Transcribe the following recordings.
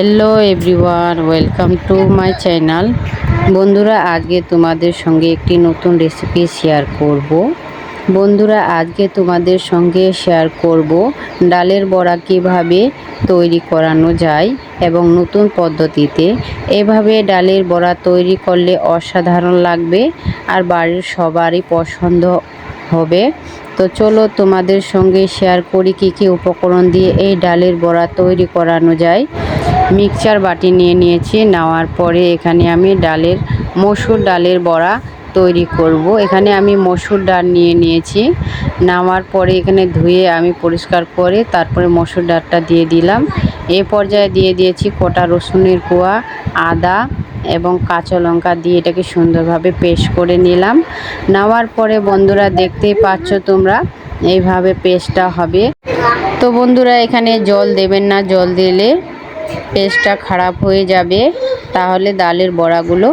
Hello everyone, welcome to my channel. বন্ধুরা, আজকে তোমাদের সঙ্গে একটি নতুন রেসিপি শেয়ার করব। বন্ধুরা, আজকে তোমাদের সঙ্গে শেয়ার করব ডালের বড়া কীভাবে তৈরি করানো যায় এবং নতুন পদ্ধতিতে। এভাবে ডালের বড়া তৈরি করলে অসাধারণ লাগবে আর বাড়ির সবারই পছন্দ হবে। তো চলো তোমাদের সঙ্গে শেয়ার করি কী কী উপকরণ দিয়ে এই ডালের বড়া তৈরি করানো যায়। মিক্সচার বাটি নিয়ে নিয়েছি, নেওয়ার পরে এখানে আমি ডালের, মসুর ডালের বড়া তৈরি করব। এখানে আমি মসুর ডাল নিয়ে নিয়েছি। নামার পরে এখানে ধুয়ে আমি পরিষ্কার করে তারপরে মসুর ডালটা দিয়ে দিলাম। এ পর্যায়ে দিয়ে দিয়েছি কটা রসুনের কোয়া আদা এবং কাঁচা লঙ্কা দিয়ে এটাকে সুন্দরভাবে পেস্ট করে নিলাম। নেওয়ার পরে বন্ধুরা দেখতেই পাচ্ছ তোমরা, এইভাবে পেস্টটা হবে। তো বন্ধুরা, এখানে জল দেবেন না, জল দিলে পেস্টটা খারাপ হয়ে যাবে, তাহলে ডালের বড়াগুলো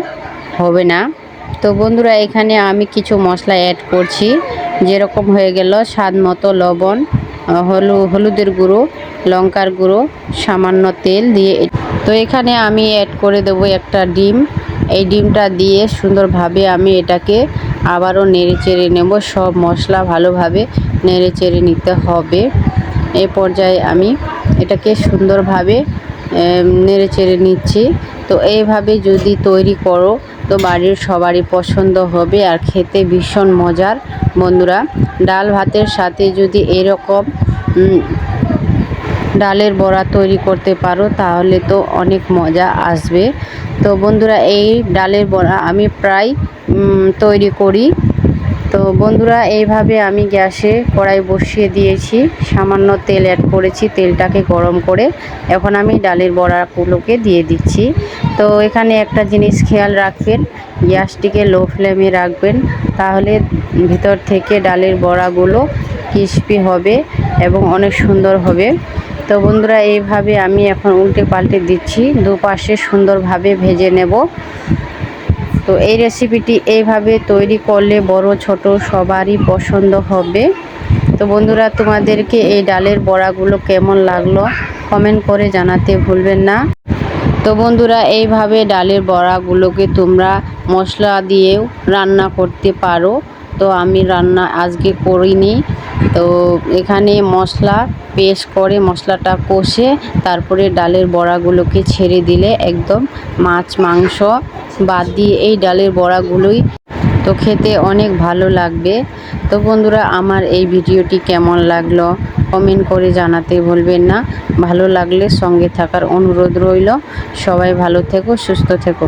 হবে না। তো বন্ধুরা, এখানে আমি কিছু মশলা অ্যাড করছি, যেরকম হয়ে গেল স্বাদ মতো লবণ, হলু, হলুদের গুঁড়ো, লঙ্কার গুঁড়ো, সামান্য তেল দিয়ে তো এখানে আমি অ্যাড করে দেবো একটা ডিম। এই ডিমটা দিয়ে সুন্দরভাবে আমি এটাকে আবারও নেড়ে চেড়ে নেব। সব মশলা ভালোভাবে নেড়ে চেড়ে নিতে হবে। এ পর্যায়ে আমি এটাকে সুন্দরভাবে নেড়ে চেড়ে নিচ্ছি। তো এইভাবে যদি তৈরি করো, তো বাড়ির সবারই পছন্দ হবে আর খেতে ভীষণ মজার। বন্ধুরা, ডাল ভাতের সাথে যদি এরকম ডালের বড়া তৈরি করতে পারো, তাহলে তো অনেক মজা আসবে। তো বন্ধুরা, এই ডালের বড়া আমি প্রায় তৈরি করি। তো বন্ধুরা, এইভাবে আমি গ্যাসে কড়াই বসিয়ে দিয়েছি। সামান্য তেল অ্যাড করেছি, তেলটাকে গরম করে। এখন আমি ডালের বড়াগুলোকে দিয়ে দিচ্ছি। তো এখানে একটা জিনিস খেয়াল রাখবেন, গ্যাসটিকে লো ফ্লেমে রাখবেন, তাহলে ভিতর থেকে ডালের বড়াগুলো ক্রিস্পি হবে এবং অনেক সুন্দর হবে। তো বন্ধুরা, এইভাবে আমি এখন উল্টে পাল্টে দিচ্ছি। দুপাশে সুন্দরভাবে ভেজে নেব। তো এই রেসিপিটি এইভাবে তৈরি করলে বড় ছোট সবারই পছন্দ হবে। তো বন্ধুরা, তোমাদেরকে এই ডালের বড়াগুলো কেমন লাগল কমেন্ট করে জানাতে ভুলবেন না। তো বন্ধুরা, এইভাবে ডালের বড়াগুলোকে তোমরা মশলা দিয়েও রান্না করতে পারো। তো আমি রান্না আজকে করিনি। তো এখানে মশলা পেস্ট করে মশলাটা কষে তারপরে ডালের বড়াগুলোকে ছেড়ে দিলে একদম মাছ, মাংস বাদ দিয়ে এই ডালের বড়াগুলোই তো খেতে অনেক ভালো লাগবে। তো বন্ধুরা, আমার এই ভিডিওটি কেমন লাগল কমেন্ট করে জানাতে ভুলবেন না। ভালো লাগলে সঙ্গে থাকার অনুরোধ রইল। সবাই ভালো থেকো, সুস্থ থেকো।